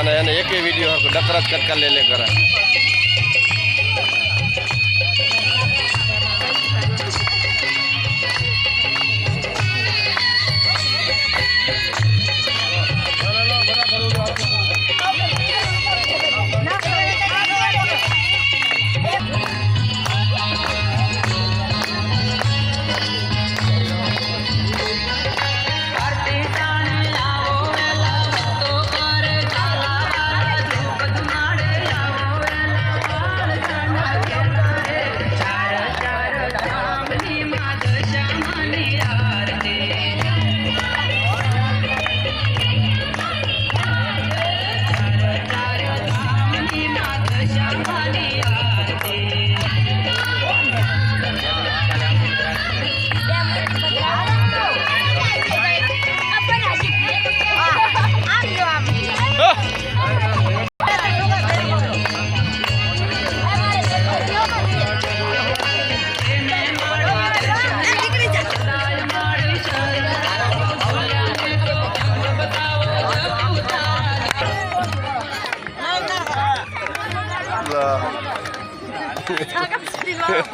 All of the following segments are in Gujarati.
અને એને એકે વીડિયો ડકરત કટકા લે લે કરે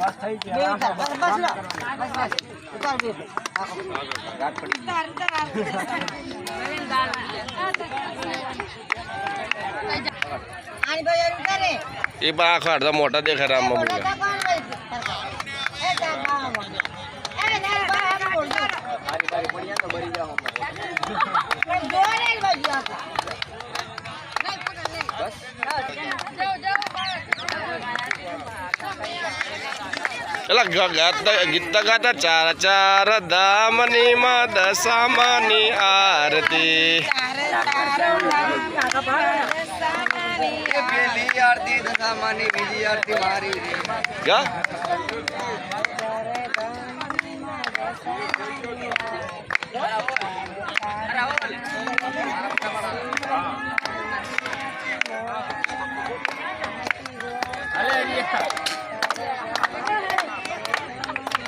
એ પણ આખો અડધા મોટા દેખાય રામ બોલતા મમ્મી કોણ ભાઈ એ તા બાવા અરે ના બા બોલતો પણ જોરે બાજુ આપા ગ- ગાતા ગીત ગાતા ચાર ચાર દામની માં દશામાની આરતી. પેલી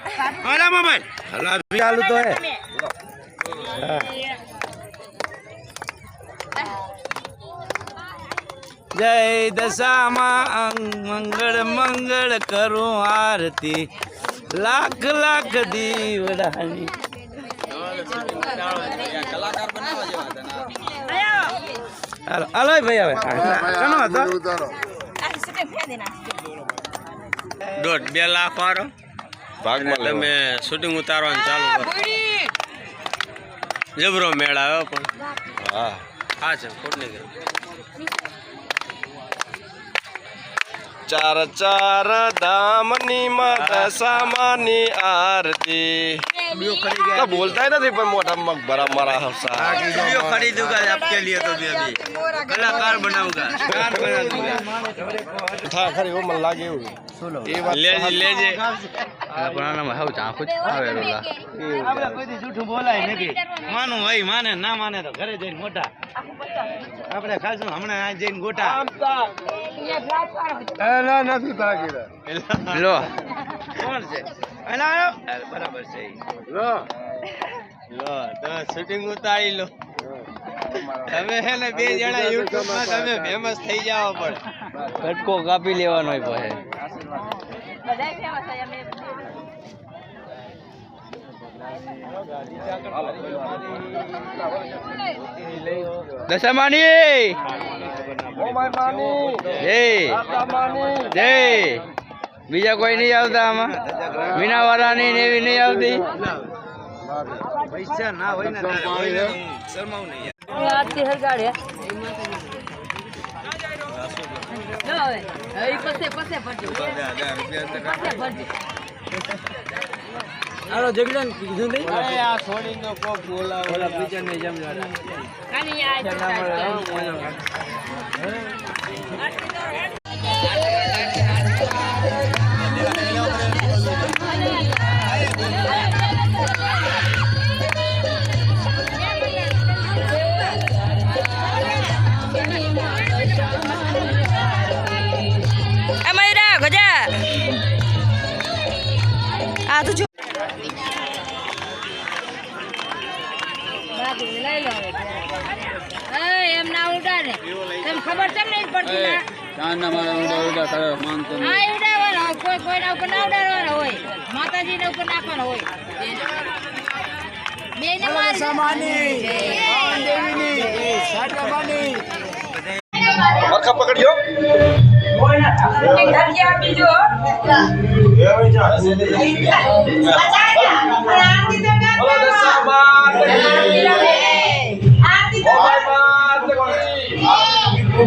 તમે આ સુના હોય તમે તાકો પણ બલાડાની આંસુ એ ના તાકાય હારી મસ્ત હવે તો જો પણ ફોન આમે હવે જોઈ બે બોલ પકડ ચાલુ તો હે જય દશામાં મંગળ મંગળ કરું આરતી લાખ લાખ દીવડાની હાલો હાલો ભાઈ હવે ઘણો હતો દોઢ બે લાખ વાળો ભાગમાં તમે શૂટિંગ ઉતારવાનું ચાલુ કરો. જબરો મેળ આવ્યો પણ. હા. હા છે ખોટ નહીં ચાર ચાર ધામની માં દશામાની આરતી. બોલતા નથી પણ મોટા મગ ભરા મારા હસા वीडियो खरीदूंगा आपके लिए तो मैं अभी कलाकार बनाऊंगा कार बना दूंगा થા ખરી હો મને લાગે એવું એ વાત ले जी ले जी बनाना में हाउ चाकू આવે રોલા આપણે કોઈ દી જૂઠું બોલાય નથી માનું હોય માને ના માને તો ઘરે જઈને મોટા આપણે ખાસું હમણાં આ જઈને ગોટા લો કોણ છે અલા આયો? અરે, બરાબર છે. ઈ. લો તો શૂટિંગ ઉતારી લો. તમે હે ને બે જણા યુટ્યુબમાં તમે ફેમસ થઈ જાવ પણ. કટકો કાપી લેવાનો હોય દશામાની! માની જય! માની જય! બીજા કોઈ નહીં આવતા આમાં. વિના વાળાની ને એવી નહીં આવતી. પૈસા ના હોય ને શરમાવ નહીં આજથી હરગાડે જો હવે હવે પસે પસે ભરજો પસે ભરજો અરે આ છોડીનો કોક બોલાવો ઓલા બીજા ને જેમ ખાલી આ ના તને ખબર છે ને નહીં પડતી ના? હા એ ઉડાડવાનો કોઈ કોઈના ઉપર ના ઉડાડવાનો હોય. માતાજીના ઉપર નાખવાનો હોય. બેને મારી મરખા પકડ્યો બોલો દશા માત કી. ઓમાય માત કી.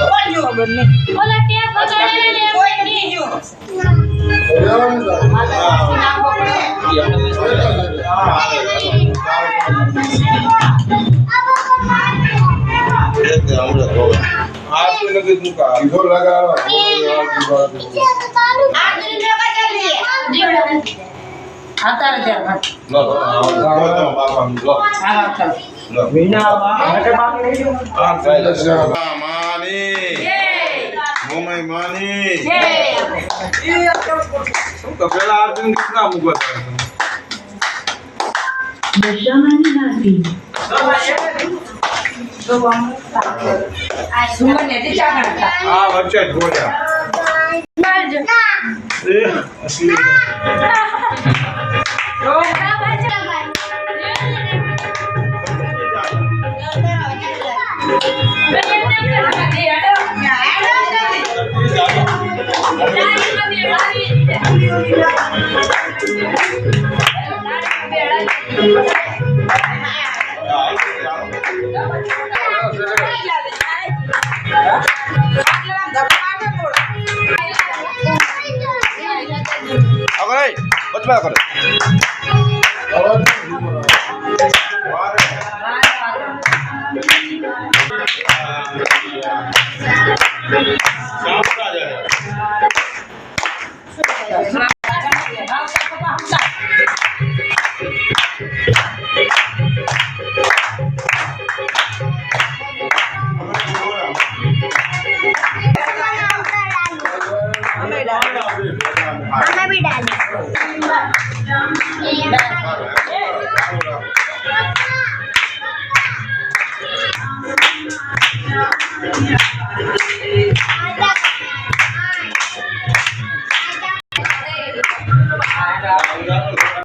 જગાય માત કી ભારતી મારી આ રોશની લઈ લીજે આઈ, આપો સાહેબ. બા, વરરામ સાહેબ જ તાળી. ઓલા ટેપ વગાડે ને કોઈ માની માની શું તો પેલા અર્જુન કેટલા મૂકો તમે? આ વચ્ચે જ ગોળ્યા એ અસલી આગળ આઈ, વચમાં કરો. સાંભળા જાય આ